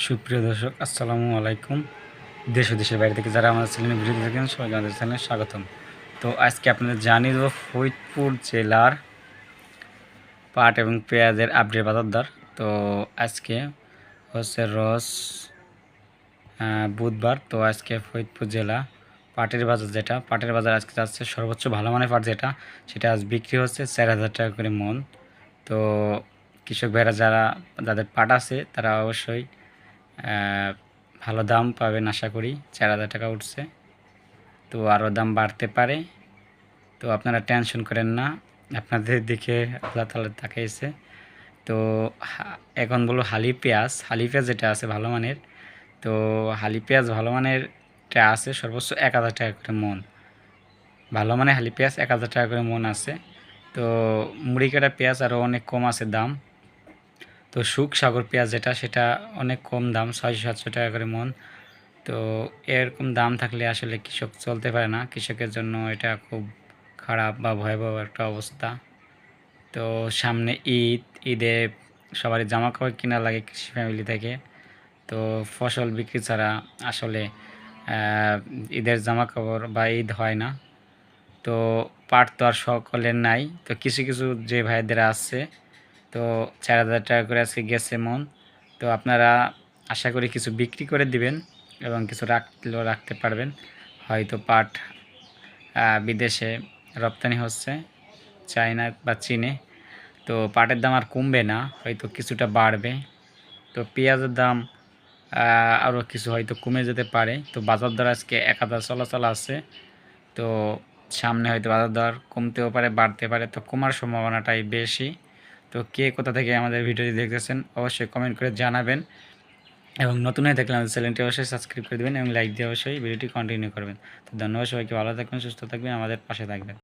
সুপ্রিয় দর্শক, আসসালামু আলাইকুম। দেশ ও দেশের বাইরে থেকে যারা আমাদের চ্যানেলে ভিডিও দেখেন, সবাইকে আমাদের চ্যানেলে স্বাগতম। তো আজকে আপনাদের জানিয়ে দেবো ফরিদপুর জেলার পাট এবং পেঁয়াজের আপডেট বাজার দর। তো আজকে হচ্ছে রস বুধবার, তো আজকে ফরিদপুর জেলা পাটের বাজার যেটা, পাটের বাজার আজকে যাচ্ছে সর্বোচ্চ ভালো মানের পাট যেটা, সেটা আজ বিক্রি হচ্ছে চার হাজার টাকা করে মন। তো কৃষক ভাইরা যারা, যাদের পাট আছে, তারা অবশ্যই ভালো দাম পাবেন আশা করি। চার হাজার টাকা উঠছে। তো আরও দাম বাড়তে পারে। তো আপনারা টেনশন করেন না। আপনাদের দিকে আল্লাহ তালা তাকাইছে। তো এখন বলো হালি পেঁয়াজ। হালি পেঁয়াজ যেটা আছে ভালো মানের। তো হালি পেঁয়াজ ভালো মানেরটা আছে সর্বোচ্চ এক হাজার টাকা করে মন। ভালো মানে হালি পেঁয়াজ এক হাজার টাকা করে মন আছে। তো মুড়ি কাটা পেঁয়াজ আরও অনেক কম আছে দাম। তো সুখ সাগর পেঁয়াজ যেটা, সেটা অনেক কম দাম, ছয়শো সাতশো টাকা করে মন। তো এরকম দাম থাকলে আসলে কৃষক চলতে পারে না। কৃষকের জন্য এটা খুব খারাপ বা ভয়াবহ একটা অবস্থা। তো সামনে ঈদ, ঈদে সবারই জামা কাপড় কেনা লাগে কৃষি ফ্যামিলি থেকে। তো ফসল বিক্রি ছাড়া আসলে ঈদের জামা কাপড় বা ঈদ হয় না। তো পাট তো আর সকলের নাই। তো কিছু কিছু যে ভাইদের আছে তো চার হাজার টাকা করে আজকে গেছে মন। তো আপনারা আশা করি কিছু বিক্রি করে দিবেন এবং কিছু রাখলেও রাখতে পারবেন। হয়তো পাট বিদেশে রপ্তানি হচ্ছে, চায়না বা চীনে। তো পাটের দাম আর কমবে না, হয়তো কিছুটা বাড়বে। তো পেঁয়াজের দাম আরও কিছু হয়তো কমে যেতে পারে। তো বাজার দর আজকে এক হাজার চলাচল আছে। তো সামনে হয়তো বাজার দর কমতেও পারে, বাড়তে পারে। তো কমার সম্ভাবনাটাই বেশি। তো কে কোথা থেকে আমাদের ভিডিওটি দেখতেছেন অবশ্যই কমেন্ট করে জানাবেন। এবং নতুন হয়ে থাকলে আমাদের চ্যানেলটি অবশ্যই সাবস্ক্রাইব করে দেবেন এবং লাইক দিয়ে অবশ্যই ভিডিওটি কন্টিনিউ করবেন। তো ধন্যবাদ সবাইকে, ভালো থাকবেন, সুস্থ থাকবেন, আমাদের পাশে থাকবেন।